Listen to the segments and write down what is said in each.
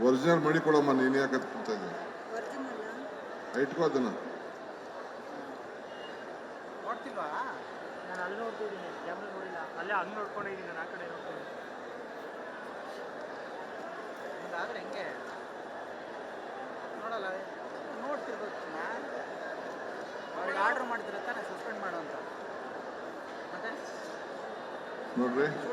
Original ಮಡಿ ಕೊಡಮ್ಮ ನೀನು ಯಾಕೆ ಕೂತ ಇದ್ದೀನಿ ಇಟ್ಕೋ ಅದನ್ನ. ನೋಡ್ತಿಲ್ವಾ?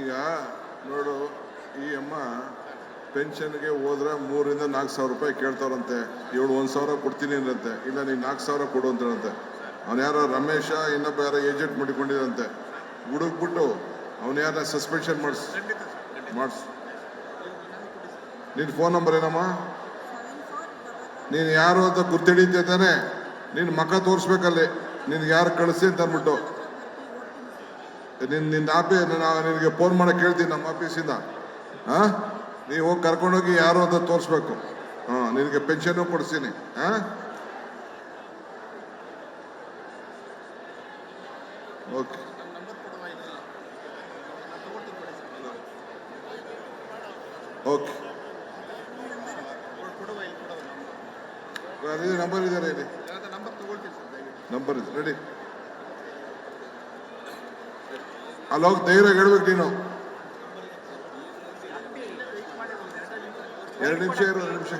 ಈಗ ನೋಡು, ಈ ಅಮ್ಮ ಪೆನ್ಷನ್ಗೆ ಹೋದ್ರೆ ಮೂರಿಂದ ನಾಲ್ಕು ಸಾವಿರ ರೂಪಾಯಿ ಕೇಳ್ತಾರಂತೆ. ಇವಳು ಒಂದು ಸಾವಿರ ಕೊಡ್ತೀನಿ ಅಂದ್ರಂತೆ. ಇಲ್ಲ, ನೀನು ನಾಲ್ಕು ಸಾವಿರ ಕೊಡು ಅಂತಾರಂತೆ ಅವ್ನು ಯಾರೋ ರಮೇಶ, ಇನ್ನೊಬ್ಬ ಯಾರೋ ಏಜೆಂಟ್ ಮಾಡಿಕೊಂಡಿರಂತೆ ಹುಡುಕ್ಬಿಟ್ಟು ಅವನು ಯಾರ ಸಸ್ಪೆನ್ಷನ್ ಮಾಡಿಸ್ ಮಾಡಿಸ್. ನಿನ್ನ ಫೋನ್ ನಂಬರ್ ಏನಮ್ಮ? ನೀನು ಯಾರು ಅಂತ ಗುರ್ತಿಡಿದ್ದೆ ತಾನೆ? ನಿನ್ನ ಮಖ ತೋರಿಸ್ಬೇಕಲ್ಲಿ. ನಿನ್ಗೆ ಯಾರು ಕಳಿಸಿ ಅಂತ ಅಂದ್ಬಿಟ್ಟು. ನಿನ್ನ ನಿನ್ನ ಆಫೀ ನಾನು ನಿನಗೆ ಫೋನ್ ಮಾಡಕ್ಕೆ ಕೇಳ್ತೀನಿ ನಮ್ಮ ಆಫೀಸಿಂದ. ಹಾಂ ನೀವು ಹೋಗಿ ಕರ್ಕೊಂಡೋಗಿ ಯಾರು ಅಂತ ತೋರಿಸ್ಬೇಕು. ಹಾಂ ನಿನಗೆ ಪೆನ್ಷನ್ನು ಕೊಡಿಸ್ತೀನಿ ಹಾಂ ಓಕೆ. ಓಕೆ. ನಂಬರ್ ಇದೆ ಇಲ್ಲಿ. ನಂಬರ್ ತಗೊಳ್ತೀನಿ ಸರ್ ನಂಬರ್ ಇದೆ. ರೆಡಿ ಅಲ್ಲಿ ಹೋಗಿ ಧೈರ್ಯ ಹೇಳ್ಬೇಕು ನೀನು. ಎರಡು ನಿಮಿಷ ಇರೋ ಎರಡು ನಿಮಿಷ.